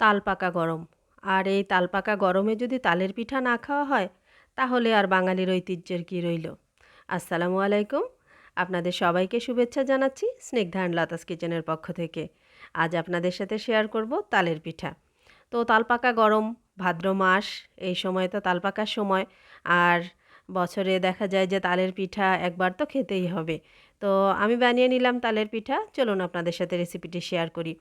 তাল পাকা গরম। আর এই তাল পাকা গরমে যদি তালের পিঠা না খাওয়া হয়, তাহলে আর বাঙালির ঐতিহ্যের কী রইল? আসসালামু আলাইকুম। আপনাদের সবাইকে শুভেচ্ছা জানাচ্ছি স্নিগ্ধা অ্যান্ড লতাস কিচেনের পক্ষ থেকে। আজ আপনাদের সাথে শেয়ার করব তালের পিঠা। তো তাল পাকা গরম, ভাদ্র মাস, এই সময় তো তাল পাকার সময়। আর বছরে দেখা যায় যে তালের পিঠা একবার তো খেতেই হবে। তো আমি বানিয়ে নিলাম তালের পিঠা। চলুন আপনাদের সাথে রেসিপিটি শেয়ার করি।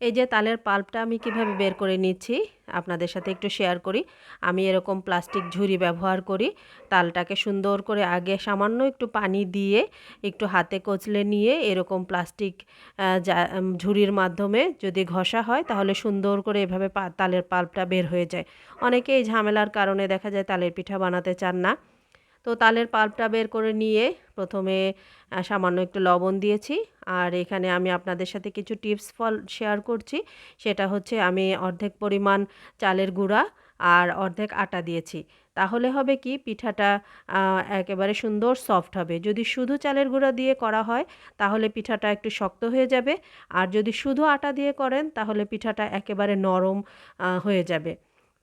এই যে তালের পাল্পটা আমি কীভাবে বের করে নিচ্ছি, আপনাদের সাথে একটু শেয়ার করি। আমি এরকম প্লাস্টিক ঝুড়ি ব্যবহার করি, তালটাকে সুন্দর করে আগে সামান্য একটু পানি দিয়ে, একটু হাতে কচলে নিয়ে এরকম প্লাস্টিক ঝুড়ির মাধ্যমে যদি ঘষা হয়, তাহলে সুন্দর করে এভাবে তালের পাল্পটা বের হয়ে যায়। অনেকে এই ঝামেলার কারণে দেখা যায় তালের পিঠা বানাতে চান না। তো তালের পাল্পটা বের করে নিয়ে প্রথমে সামান্য একটু লবণ দিয়েছি। আর এখানে আমি আপনাদের সাথে কিছু টিপস ফল শেয়ার করছি। সেটা হচ্ছে আমি অর্ধেক পরিমাণ চালের গুঁড়া আর অর্ধেক আটা দিয়েছি। তাহলে হবে কি, পিঠাটা একেবারে সুন্দর সফট হবে। যদি শুধু চালের গুঁড়া দিয়ে করা হয়, তাহলে পিঠাটা একটু শক্ত হয়ে যাবে। আর যদি শুধু আটা দিয়ে করেন, তাহলে পিঠাটা একেবারে নরম হয়ে যাবে।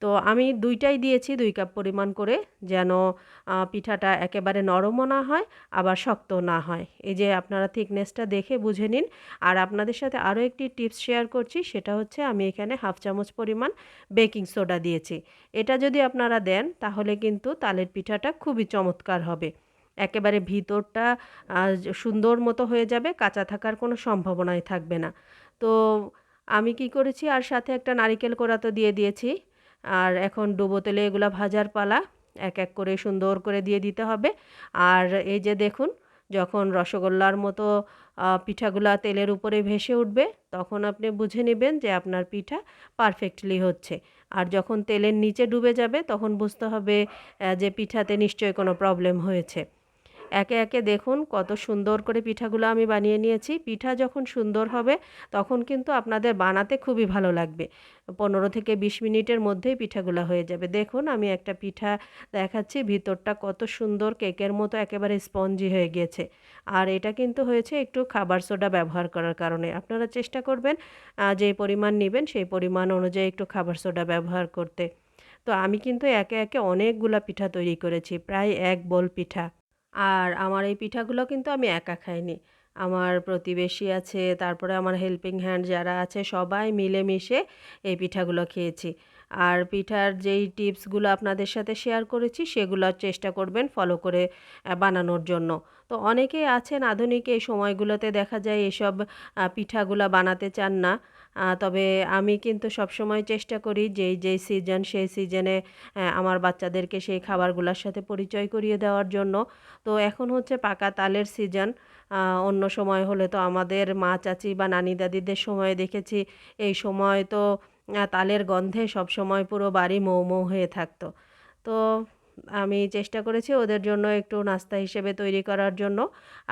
তো আমি দুইটাই দিয়েছি দুই কাপ পরিমাণ করে যেন পিঠাটা একেবারে নরমও না হয়, আবার শক্ত না হয়। এই যে আপনারা থিকনেসটা দেখে বুঝে নিন। আর আপনাদের সাথে আরও একটি টিপস শেয়ার করছি, সেটা হচ্ছে আমি এখানে হাফ চামচ পরিমাণ বেকিং সোডা দিয়েছি। এটা যদি আপনারা দেন, তাহলে কিন্তু তালের পিঠাটা খুবই চমৎকার হবে। একেবারে ভিতরটা সুন্দর মতো হয়ে যাবে, কাঁচা থাকার কোনো সম্ভাবনাই থাকবে না। তো আমি কি করেছি, আর সাথে একটা নারিকেল কোড়া তো দিয়ে দিয়েছি। আর এখন ডুবো তেলে এগুলো ভাজার পালা, এক এক করে সুন্দর করে দিয়ে দিতে হবে। আর এই যে দেখুন, যখন রসগোল্লার মতো পিঠাগুলা তেলের উপরে ভেসে উঠবে, তখন আপনি বুঝে নেবেন যে আপনার পিঠা পারফেক্টলি হচ্ছে। আর যখন তেলের নিচে ডুবে যাবে, তখন বুঝতে হবে যে পিঠাতে নিশ্চয়ই কোনো প্রবলেম হয়েছে। একে একে দেখুন কত সুন্দর করে পিঠাগুলো আমি বানিয়ে নিয়েছি। পিঠা যখন সুন্দর হবে, তখন কিন্তু আপনাদের বানাতে খুবই ভালো লাগবে। পনেরো থেকে বিশ মিনিটের মধ্যেই পিঠাগুলো হয়ে যাবে। দেখুন আমি একটা পিঠা দেখাচ্ছি, ভিতরটা কত সুন্দর কেকের মতো একেবারে স্পঞ্জি হয়ে গিয়েছে। আর এটা কিন্তু হয়েছে একটু খাবার সোডা ব্যবহার করার কারণে। আপনারা চেষ্টা করবেন যে পরিমাণ নেবেন সেই পরিমাণ অনুযায়ী একটু খাবার সোডা ব্যবহার করতে। তো আমি কিন্তু একে একে অনেকগুলা পিঠা তৈরি করেছি, প্রায় এক বোল পিঠা। আর আমার এই পিঠাগুলো কিন্তু আমি একা খাইনি। আমার প্রতিবেশী আছে, তারপরে আমার হেল্পিং হ্যান্ড যারা আছে, সবাই মিলেমিশে এই পিঠাগুলো খেয়েছি। আর পিঠার যেই টিপসগুলো আপনাদের সাথে শেয়ার করেছি, সেগুলো চেষ্টা করবেন ফলো করে বানানোর জন্য। তো অনেকেই আছেন, আধুনিক এই সময়গুলোতে দেখা যায় এসব পিঠাগুলো বানাতে চান না। তবে আমি কিন্তু সবসময় চেষ্টা করি যেই যেই সিজন সেই সিজনে আমার বাচ্চাদেরকে সেই খাবারগুলোর সাথে পরিচয় করিয়ে দেওয়ার জন্য। তো এখন হচ্ছে পাকা তালের সিজন অন্য সময় হলে তো আমাদের মা, চাচি বা নানি, দাদিদের সময় দেখেছি, এই সময় তো তালের গন্ধে সব সময় পুরো বাড়ি মৌ মৌ হয়ে থাকতো। তো আমি চেষ্টা করেছি ওদের জন্য একটু নাস্তা হিসেবে তৈরি করার জন্য।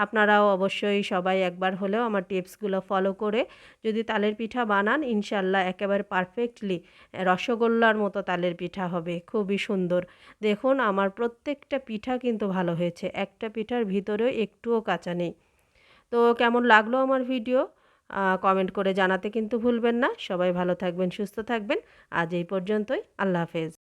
আপনারাও অবশ্যই সবাই একবার হলেও আমার টিপসগুলো ফলো করে যদি তালের পিঠা বানান, ইনশাল্লাহ একেবারে পারফেক্টলি রসগোল্লার মতো তালের পিঠা হবে, খুবই সুন্দর। দেখুন, আমার প্রত্যেকটা পিঠা কিন্তু ভালো হয়েছে, একটা পিঠার ভিতরেও একটুও কাঁচা নেই। তো কেমন লাগল আমার ভিডিও? কমেন্ট করে জানাতে কিন্তু ভুলবেন না। সবাই ভালো থাকবেন, সুস্থ থাকবেন। আজ এই পর্যন্তই, আল্লাহ হাফেজ।